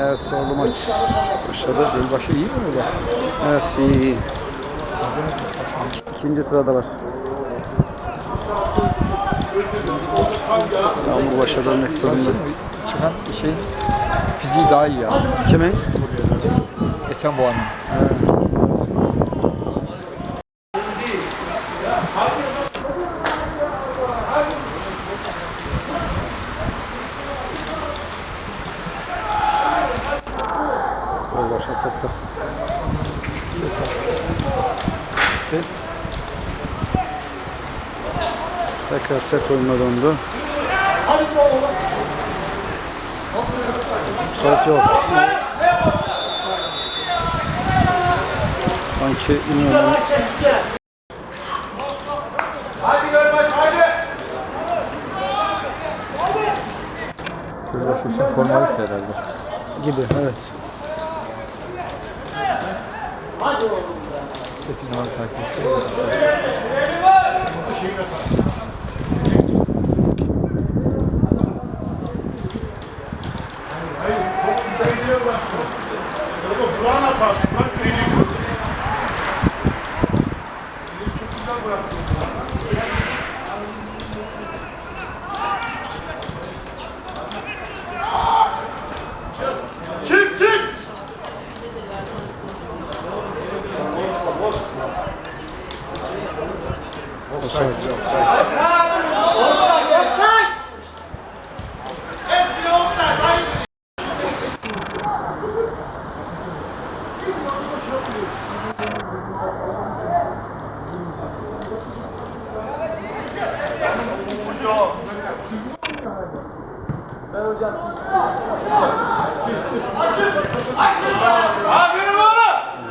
Evet soldu maç. Başladı. Gölbaşı iyi mi burada? Evet iyi iyi. İkinci sıradalar. Yağmur başladı örnek sırrında. Çıkan şeyin fiziği daha iyi ya. Kimin? Esenboğa'nın. Gölbaşı Tekrar set oyununa döndü. Set yok. Sanki İnönü'nün Gölbaşı için formalite herhalde. gibi evet. 8 numara takipçi. Offside.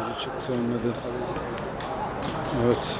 Oyuncu çıktı önledi. Evet.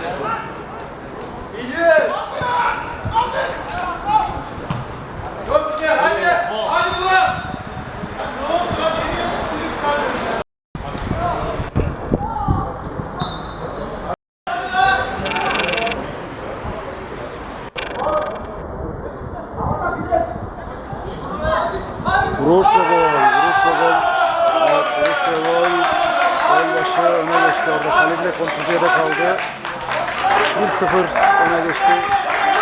Çok güzel hadi. Hadi ulan. Vuruş ve gol. Vuruş ve gol. Evet, vuruş ve gol. Gol başı öne geçti orada. Kaleciyle kontrpiyede kaldı. 1-0 öne geçti.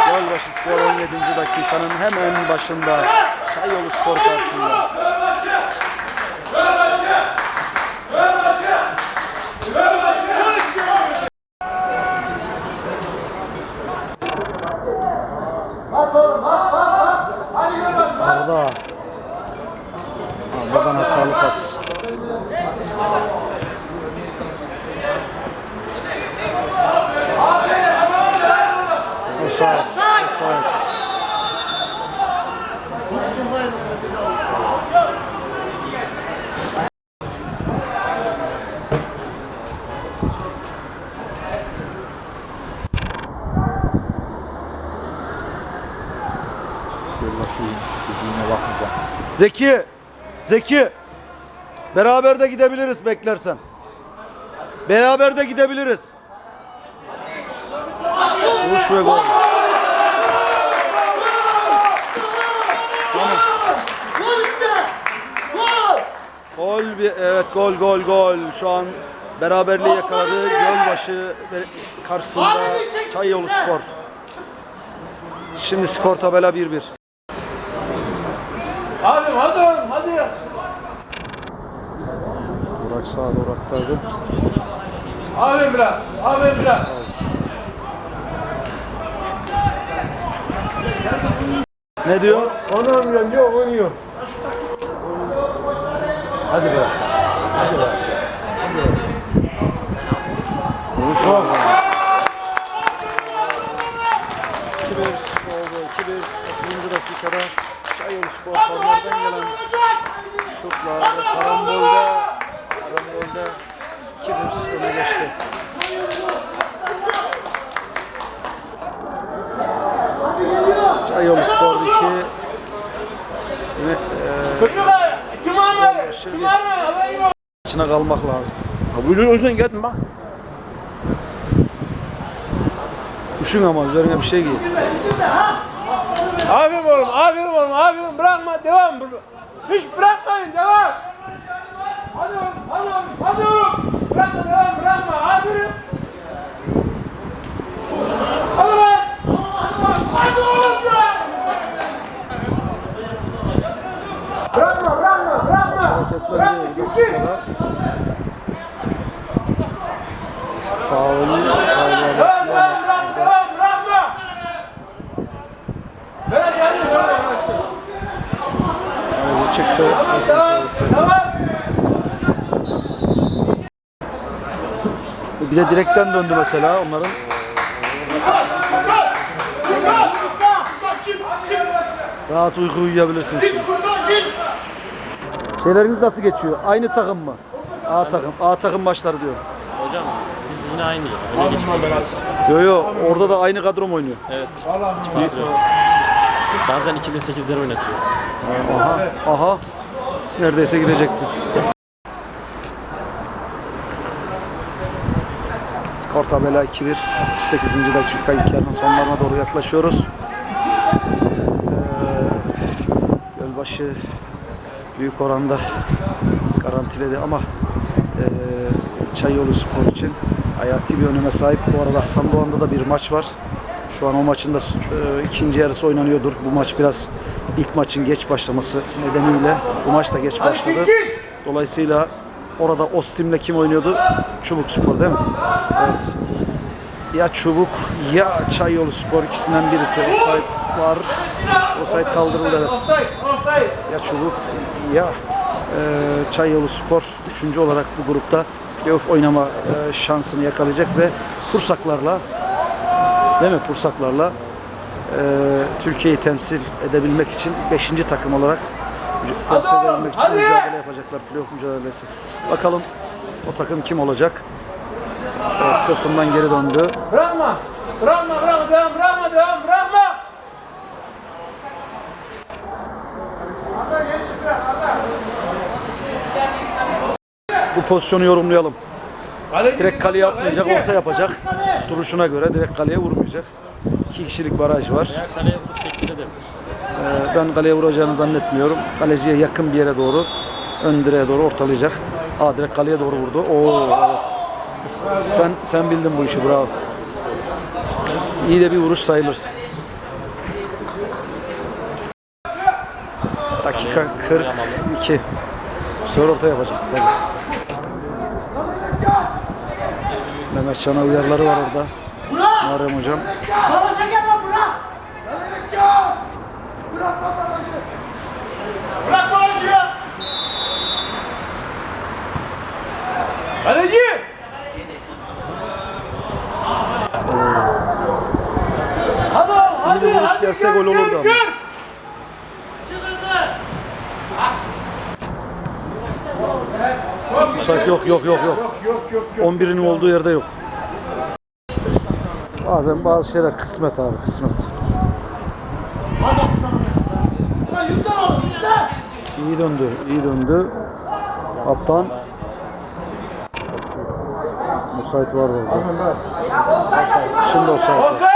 Gol başı skor 17. dakikanın hemen başında. Çayyolu Spor karşısında. Arda. Arda'dan hatalı pas. Offside. Offside. Gölbaşı fiziğine bakmayacağım. Zeki. Zeki. Beraber de gidebiliriz beklersen. Beraber de gidebiliriz. Vuruş ve gol. Gol bir evet gol gol gol. Şu an beraberliği yakaladı. Gölbaşı karşısında Çayyolu Spor. Şimdi skor tabela 1-1. Hadi hadi oğlum hadi. Burak sağ Burak'taydı. Aferin bırak. Aferin bırak. Ne diyor? Onu ömrüm yok oynuyor. Hadi be. Vuruş oldu. 2-1 oldu. 2-1. 30. dakikada Çayolu Spor kornerden gelen şutla ve karambolde karambolde 2-1 öne geçti. Çayolu Spor 2 Yine eee Kim abi? başı Kim bir abi? Alayım abi. içine kalmak lazım. Bu yüzden geldin bak. Üşün ama üzerine bir şey giy. Aferin oğlum, aferin oğlum, aferin. Bırakma, devam. Hiç bırakma Oynamayın devam. Hadi oğlum, hadi oğlum, hadi oğlum. Bırakma devam bırakma. Aferin. Hadi lan. Hadi oğlum ya. Bırakma bırakma bırakma. Bırakma değil. kim Bu kim? dakikada. Faul, faul Devam arasında devam ama bırakma devam bırakma. Böyle geldi böyle geldi. Ayrı çıktı. Bir de direkten döndü mesela onların. Rahat uyku uyuyabilirsiniz şimdi. Şeyleriniz nasıl geçiyor? Aynı takım mı? A takım. A takım maçları diyor. Yine aynı ya. Öne oynuyoruz. Yo yo orada da aynı kadro mu oynuyor? Evet. Hiç farkı yok. Bazen 2008'leri oynatıyor. Aha, aha. Neredeyse girecekti. Skor tabela 2-1. 38. dakika ilk yarının sonlarına doğru yaklaşıyoruz. Ee, Gölbaşı büyük oranda garantiledi ama ee, Çayyolu Spor için hayati bir öneme sahip. Bu arada Hasan Doğan'da da bir maç var. Şu an o maçın da e, ikinci yarısı oynanıyordur. Bu maç biraz ilk maçın geç başlaması nedeniyle bu maç da geç başladı. Dolayısıyla orada Ostim'le kim oynuyordu? Çubuk Spor değil mi? Evet. Ya Çubuk ya Çayyolu Spor ikisinden birisi. Offside var. Offside kaldırıldı evet ya Çubuk ya e, Çayyolu Spor üçüncü olarak bu grupta playoff oynama e, şansını yakalayacak ve Pursaklarla değil mi Pursaklarla e, Türkiye'yi temsil edebilmek için 5. takım olarak temsil edebilmek için mücadele yapacaklar playoff mücadelesi. Bakalım o takım kim olacak? Evet, sırtından geri döndü. Bırakma. Bırakma bırakma devam bırakma devam bırakma. Bu pozisyonu yorumlayalım. Direkt kaleye atmayacak, orta yapacak. Duruşuna göre direkt kaleye vurmayacak. İki kişilik baraj var. Veya kaleye vurup. Ee, ben kaleye vuracağını zannetmiyorum. Kaleciye yakın bir yere doğru, ön direğe doğru ortalayacak. Aa direkt kaleye doğru vurdu. Oo evet. Sen sen bildin bu işi bravo. İyi de bir vuruş sayılır. Dakika 42. Sonra orta yapacak. Tabii. Mehmet Can'a uyarıları var orada. Muharrem hocam. Barış'a gel lan bırak. Bırak Barış'ı ya. Kaleci. Hadi oğlum hadi. bir vuruş hadi, gelse gol olurdu ama. Müsait yok yok yok yok. Yok yok yok. 11'inin olduğu yerde yok. Bazen bazı şeyler kısmet abi kısmet. İyi döndü, iyi döndü. Kaptan. Müsait var orada. Şimdi offside. Offside.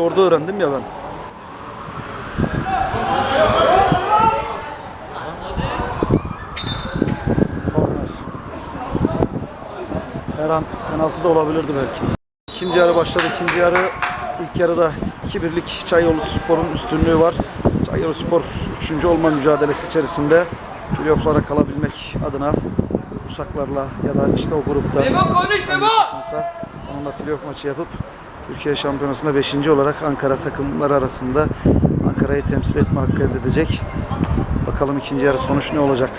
Orada öğrendim ya ben. Korner. Her an penaltı da olabilirdi belki. İkinci yarı başladı. İkinci yarı ilk yarıda 2-1'lik Çayyolu Spor'un üstünlüğü var. Çayyolu Spor 3. olma mücadelesi içerisinde playoff'lara kalabilmek adına Bursaklarla ya da işte o grupta Memo konuş Memo! Onunla playoff maçı yapıp Türkiye Şampiyonası'nda 5. olarak Ankara takımları arasında Ankara'yı temsil etme hakkı elde edecek. Bakalım ikinci yarı sonuç ne olacak?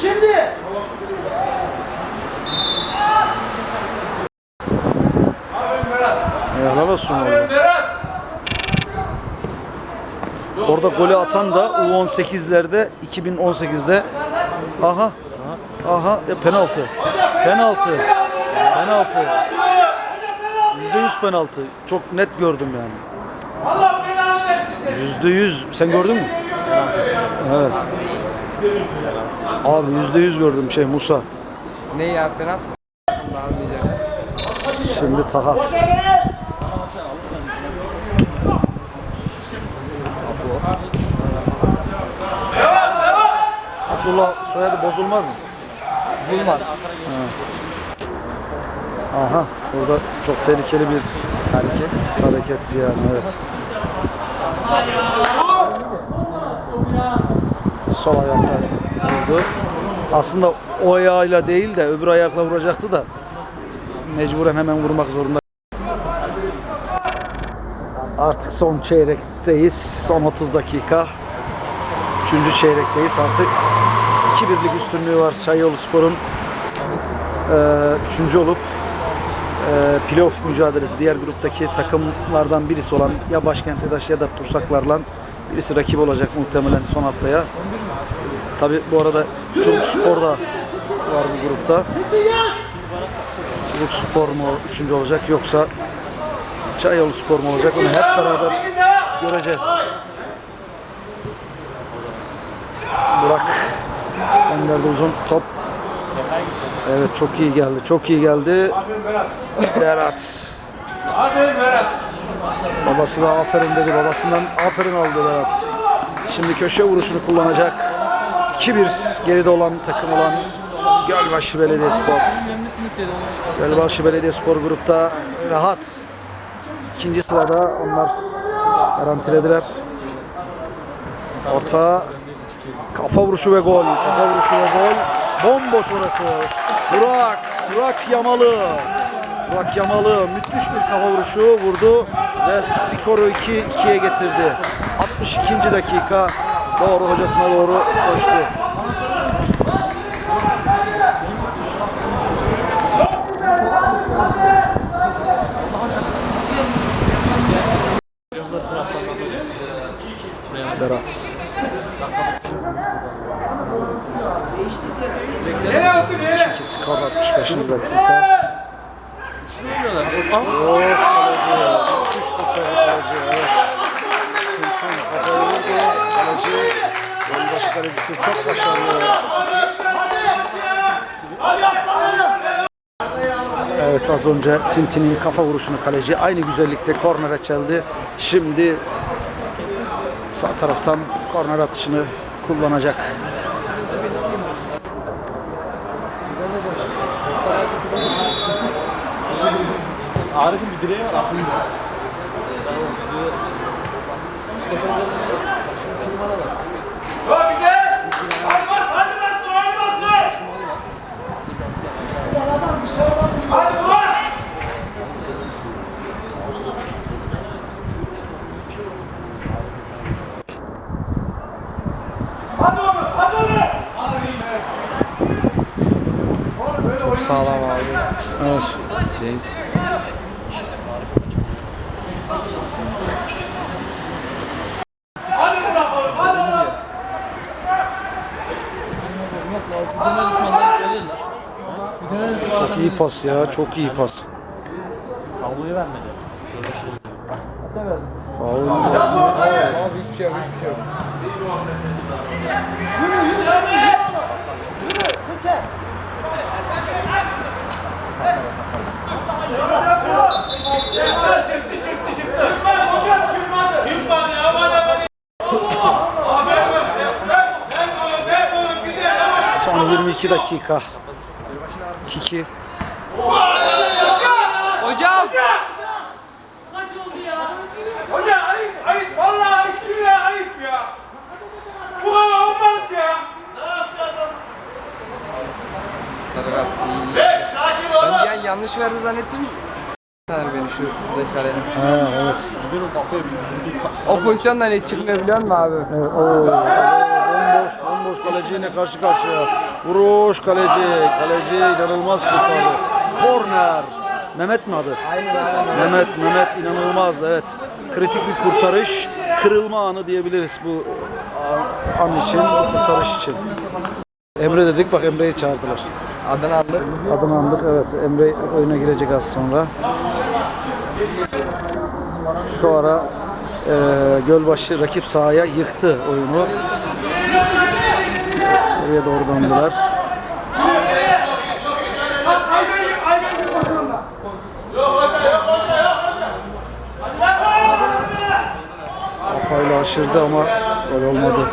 Şimdi. Helal olsun. Berat. Orada golü atan da U18'lerde 2018'de aha aha e, penaltı. Penaltı. Penaltı. %100 penaltı. Çok net gördüm yani. Seni. %100 sen gördün mü? Evet. Abi %100 gördüm şey Musa. Ne ya penaltı mı? Daha anlayacak. Şimdi Taha. Abdullah soyadı bozulmaz mı? Bulmaz. Aha burada çok tehlikeli bir Hareket. hareketti yani evet. Sol ayakla vurdu. Aslında o ayağıyla değil de öbür ayakla vuracaktı da mecburen hemen vurmak zorunda. Artık son çeyrekteyiz. Son 30 dakika. Üçüncü çeyrekteyiz artık. 2-1'lik üstünlüğü var Çayyolu Spor'un. Ee, üçüncü olup e, playoff mücadelesi diğer gruptaki takımlardan birisi olan ya Başkent Edaş ya da Pursaklarla birisi rakip olacak muhtemelen son haftaya. Tabi bu arada Çubuk Spor da var bu grupta. Çubuk Spor mu üçüncü olacak yoksa Çayyolu Spor mu olacak onu hep beraber göreceğiz. Burak gönderdi uzun top. Evet çok iyi geldi. Çok iyi geldi. Berat. Aferin Berat. Babası da aferin dedi. Babasından aferin aldı Berat. Şimdi köşe vuruşunu kullanacak. 2-1 geride olan takım olan Gölbaşı Belediyespor. Gölbaşı Belediyespor grupta rahat. İkinci sırada onlar garantilediler. Orta kafa vuruşu ve gol. Kafa vuruşu ve gol. Bomboş orası. Burak. Burak Yamalı. Burak Yamalı müthiş bir kafa vuruşu vurdu ve skoru 2-2'ye getirdi. 62. dakika doğru hocasına doğru koştu. Berat. Nereye attın nereye? 2 skor 65. dakika. Hoş kaleci. Müthiş kurtardı kaleci. Evet. Tintin kafayı vurdu. Kaleci. Yoldaşı kalecisi çok başarılı. Evet az önce Tintin'in kafa vuruşunu kaleci aynı güzellikte kornere çeldi. Şimdi sağ taraftan korner atışını kullanacak. Arif'in bir direği var. aklımda. Çok güzel. Hadi bas hadi bas dur hadi bas dur. Hadi bas. Hadi oğlum hadi oğlum. Çok sağlam abi. Evet. Oğlum. Çok iyi pas ya. Çok iyi pas. Kabloyu vermedi. Faul. Abi hiçbir şey yok, hiçbir şey yok. Çıktı çıktı çıktı. Çıkmadı hocam Son 22 dakika. Kiki. Hocam! Hoca ayıp ayıp vallahi ayıp ya ayıp ya. Bu kadar olmaz ya. Sarı kart iyi. Bek sakin ol. Ben yani yanlış verdi zannettim. Tanır beni şu şuradaki kalenin. Ha evet. Bir o O pozisyondan hiç çıkmıyor biliyor musun abi? Evet. Oo. Bomboş, bomboş kaleciyle karşı karşıya. Vuruş kaleci. Kaleci inanılmaz kurtardı. Korner. Mehmet mi adı? Aynen aynen. Mehmet, Mehmet inanılmaz evet. Kritik bir kurtarış. Kırılma anı diyebiliriz bu an için, bu kurtarış için. Emre dedik bak Emre'yi çağırdılar. Adını andık. Adını andık evet. Emre oyuna girecek az sonra. Şu ara e, Gölbaşı rakip sahaya yıktı oyunu. Oraya doğru döndüler. Kafayla aşırdı ama gol olmadı.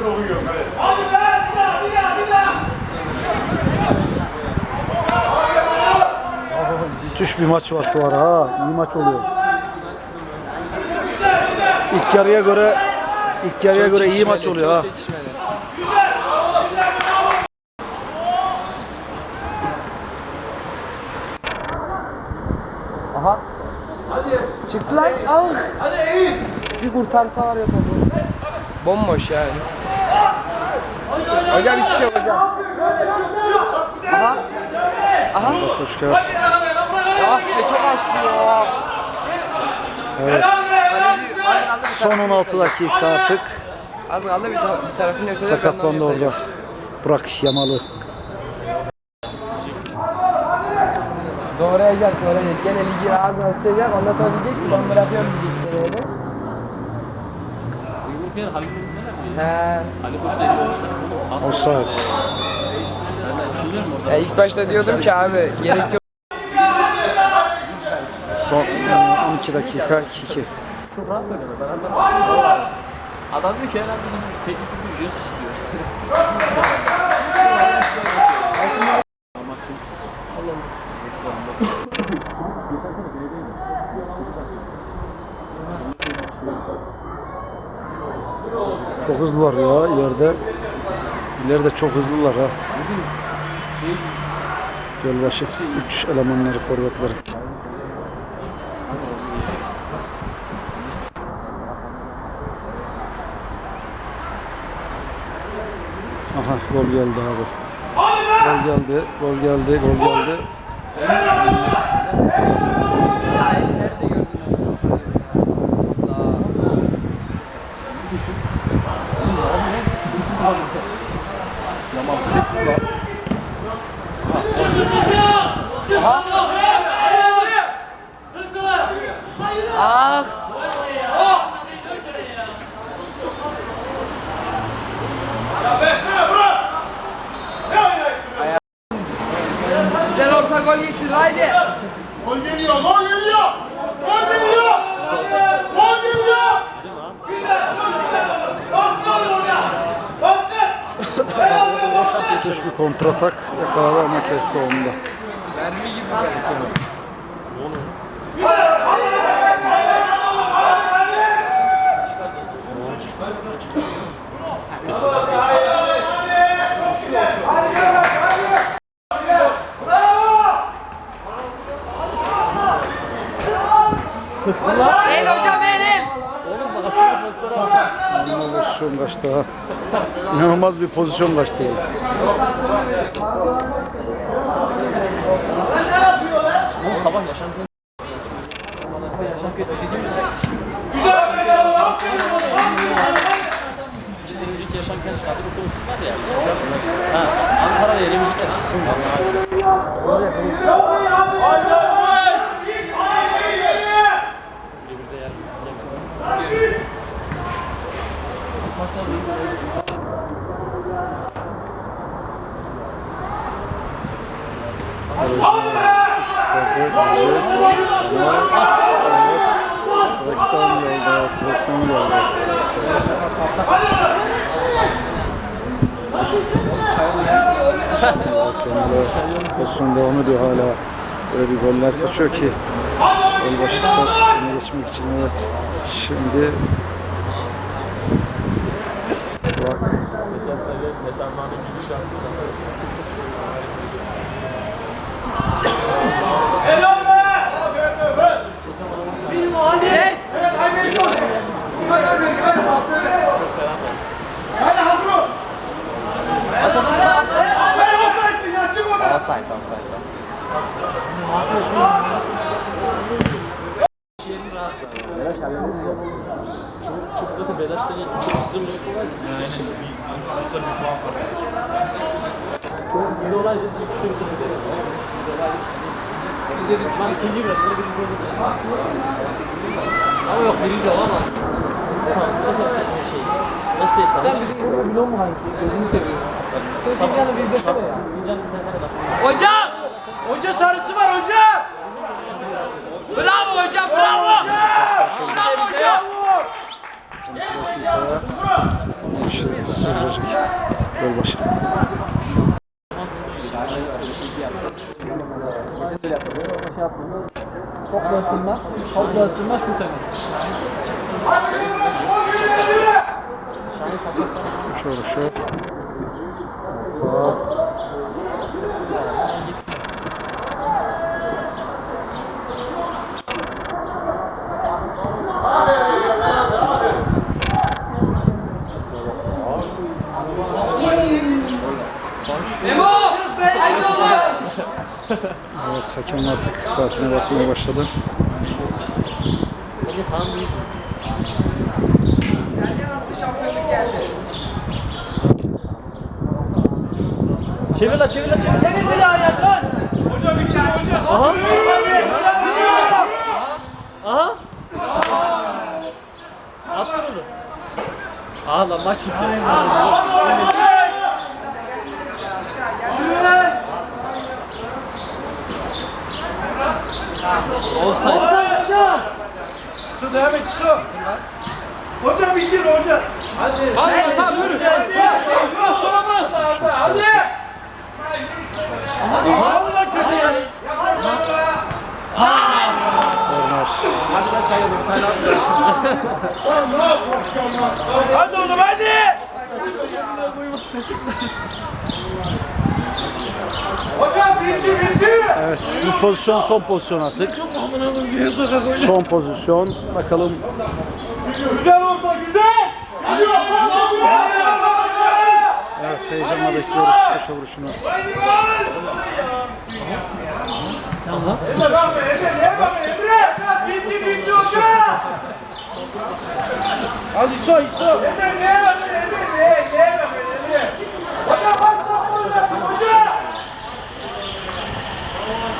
Müthiş bir maç var şu ara ha. İyi maç oluyor. İlk yarıya göre ilk yarıya göre iyi maç oluyor ha. Aha. Hadi. Çıktı lan. Ah. Hadi Eyüp. Bir kurtarsa var ya topu. Bomboş yani. Hocam hiçbir şey yok hocam. Aha. Aha. Koşkar. Ah be çok açtı ya. Evet. Son tarafını 16 gösterecek. dakika artık. Az kaldı bir, ta- bir de onu Sakatlandı orada. Burak Yamalı. Doğrayacak doğrayacak. Gene ligi ağzına sıçacak. Ondan sonra diyecek ki ben bırakıyorum diyecek seneye de. He. Ali Koç de hatırlıyorum orada. Ya ilk başta diyordum ki abi gerek yok. Son e, 12 dakika 2-2. Çok rahat oynadı. Beraber. Adam diyor ki herhalde bizim teknik bir Jesus diyor. Ama çok Çok hızlılar ya ileride. İleride çok hızlılar ha. Gölbaşı 3 elemanları forvetleri. Aha gol geldi abi. Gol geldi, gol geldi, gol geldi. Ya eli nerede gördün? Allah. Ah! Ya versene bırak. Ne oynayın? Güzel orta gol getir haydi. Gol geliyor, gol geliyor. Gol geliyor. Gol geliyor. Güzel çok güzel. Bastır orada. Bastır. Helal be bastır. Müthiş bir kontratak yakaladı ama kesti onu da. Mermi gibi. El hocam el el. İnanılmaz pozisyon kaçtı ha. İnanılmaz bir pozisyon kaçtı. Bu sabah yaşantı. Güzel be ya. Aferin İki sene önceki yaşamken kadrosu olsun var ya. Işte ha, Ankara'da yenemeyecekler. Çok iyi hadi. Hadi hadi. Hadi geriye. Birbirde yer. Yiyeceğim şu an. Hadi be. Çıkardı bence. Ama evet. Direkten geldi. Direkten geldi. Kemal'e pozisyon devam ediyor hala. Böyle bir goller kaçıyor ki. Gölbaşı Spor geçmek için evet. Şimdi Burak Geçen sene Mesanmane gibi şarkı Helal be. Aferin be. Evet, hadi geliyor. Hadi hadi hadi. Hadi hazır ol. Hadi offside'sin ya, çık oradan. Offside offside. Çok zaten Belaş'ta çok hızlı bir şey var. Aynen. Bizim çocuklar bir puan farkı. Çok bir olay da bir şey yok. Bize biz an ikinci bıraktık. Birinci olduk. Ama yok birinci olamaz. Tamam. Şey. Nasıl diyeyim? Sen bizim grubu biliyor musun kanki? Gözünü seviyorum. Sen Sincan'ı biz desene ya. Sincan internetten bak. Hocam! Hoca sarısı var hocam! Bravo hocam bravo! Bravo hocam! dakika sürecek. Gölbaşı. Topla ısınma. Topla ısınma şut hemen. Kuş vuruşu. Evet hakem artık saatine bakmaya başladı. Çevir la çevir la çevir. Çevir bir daha ayak lan. Hoca bitti hoca. Aha. Aha. Attın onu. Aha lan maç bitti. Offside. Su devam et su. Hoca bitir hoca. Hadi. Hadi Hasan yürü. Bırak sola bırak. Hadi. Allah köşeye. Korner. Hadi oğlum hadi. Hocam. Evet bu pozisyon son pozisyon artık. Son pozisyon. Bakalım Güzel orta güzel. Evet heyecanla bekliyoruz köşe vuruşunu. Emre Emre ne Emre. Bitti bitti hoca. Hadi İso İso. Emre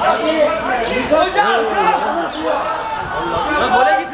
Hocam! Hocam! Hocam! Hocam! Hocam!